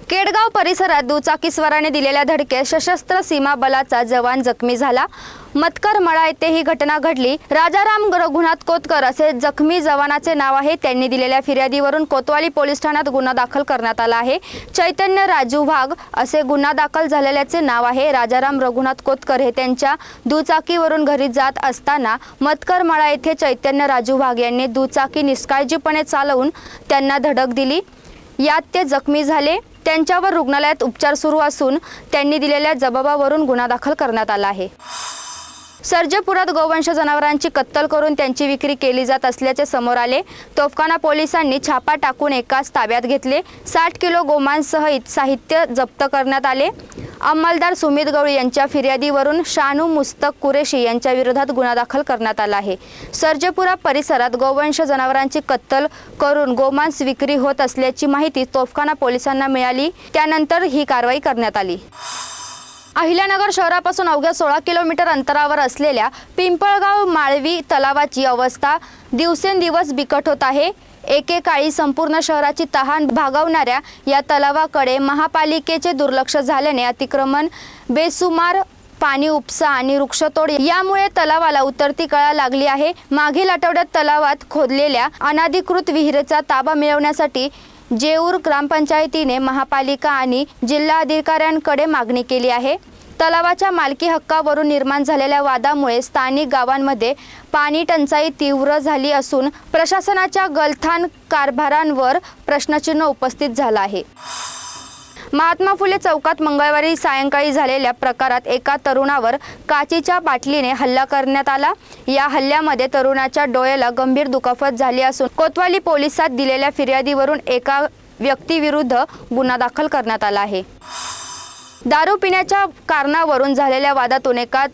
केडगाव परिसरात दुचाकीस्वाराने दिलेल्या धडकेत सशस्त्र सीमा बलाचा जवान जखमी झाला. मतकर मळा येथे ही घटना घडली. राजाराम रघुनाथ कोतकर असे जखमी जवानाचे नाव आहे. त्यांनी दिलेल्या फिर्यादीवरून कोतवाली पोलीस ठाण्यात गुन्हा दाखल करण्यात आला आहे. चैतन्य राजू वाघ असे गुन्हा दाखल झालेल्याचे नाव आहे. राजाराम रघुनाथ कोतकर हे त्यांच्या दुचाकीवरून घरी जात असताना मतकर मळा येथे चैतन्य राजू वाघ यांनी दुचाकी निष्काळजीपणे चालवून त्यांना धडक दिली. यात ते जखमी झाले. त्यांच्यावर रुग्णालयात उपचार सुरू असून त्यांनी दिलेल्या जबाबावरून गुन्हा दाखल करण्यात आला आहे. सर्जेपुरात गोवंश जनावरांची कत्तल करून त्यांची विक्री केली जात असल्याचे समोर आले. तोफखाना पोलिसांनी छापा टाकून एकाच ताब्यात घेतले. साठ किलो गोमांसह साहित्य जप्त करण्यात आले. अंमलदार सुमित गवळी यांच्या फिर्यादीवरून शानू मुस्तक कुरेशी यांच्या विरोधात गुन्हा दाखल करण्यात आला आहे. सर्जेपुरा परिसरात गोवंश जनावरांची कत्तल करून गोमांस विक्री होत असल्याची माहिती तोफखाना पोलिसांना मिळाली. त्यानंतर ही कारवाई करण्यात आली. अहिल्यानगर शहरापासून अवघ्या सोळा किलोमीटर अंतरावर असलेल्या पिंपळगाव माळवी तलावाची अवस्था दिवसेंदिवस बिकट होत आहे. एकेकाळी संपूर्ण शहराची तहान भागवणाऱ्या या तलावाकडे महापालिकेचे दुर्लक्ष झाल्याने अतिक्रमण बेसुमार पाणी उपसा आणि वृक्षतोड यामुळे तलावाला उतरती कळा लागली आहे. मागील आठवड्यात तलावात खोदलेल्या अनाधिकृत विहिरीचा ताबा मिळवण्यासाठी जेऊर ग्रामपंचायतीने महापालिका आणि जिल्हा अधिकाऱ्यांकडे मागणी केली आहे. तलावाच्या मालकी हक्कावरून निर्माण झालेल्या वादामुळे स्थानिक गावांमध्ये पाणी टंचाई तीव्र झाली असून प्रशासनाच्या गलथान कारभारांवर प्रश्नचिन्ह उपस्थित झालं आहे. महात्मा फुले चौकात मंगळवारी सायंकाळी झालेल्या प्रकारात एका तरुणावर काचीच्या बाटलीने हल्ला करण्यात आला. या हल्ल्यामध्ये तरुणाच्या डोळ्याला गंभीर दुखापत झाली असून कोतवाली पोलिसात दिलेल्या फिर्यादीवरून एका व्यक्तीविरुद्ध गुन्हा दाखल करण्यात आला आहे. दारू पिण्याच्या कारणावरून झालेल्या वादातून एका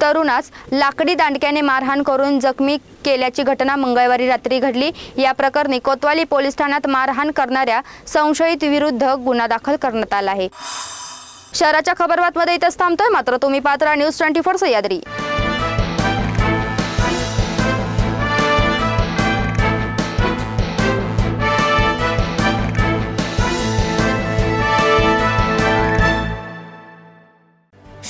तरुणास लाकडी दांडक्याने मारहाण करून जखमी केल्याची घटना मंगळवारी रात्री घडली. या प्रकरणी कोतवाली पोलीस ठाण्यात मारहाण करणाऱ्या संशयित विरुद्ध गुन्हा दाखल करण्यात आला आहे. शहराच्या खबरबातमध्ये इथंच थांबतोय. मात्र तुम्ही Patra news twenty four Sahyadri.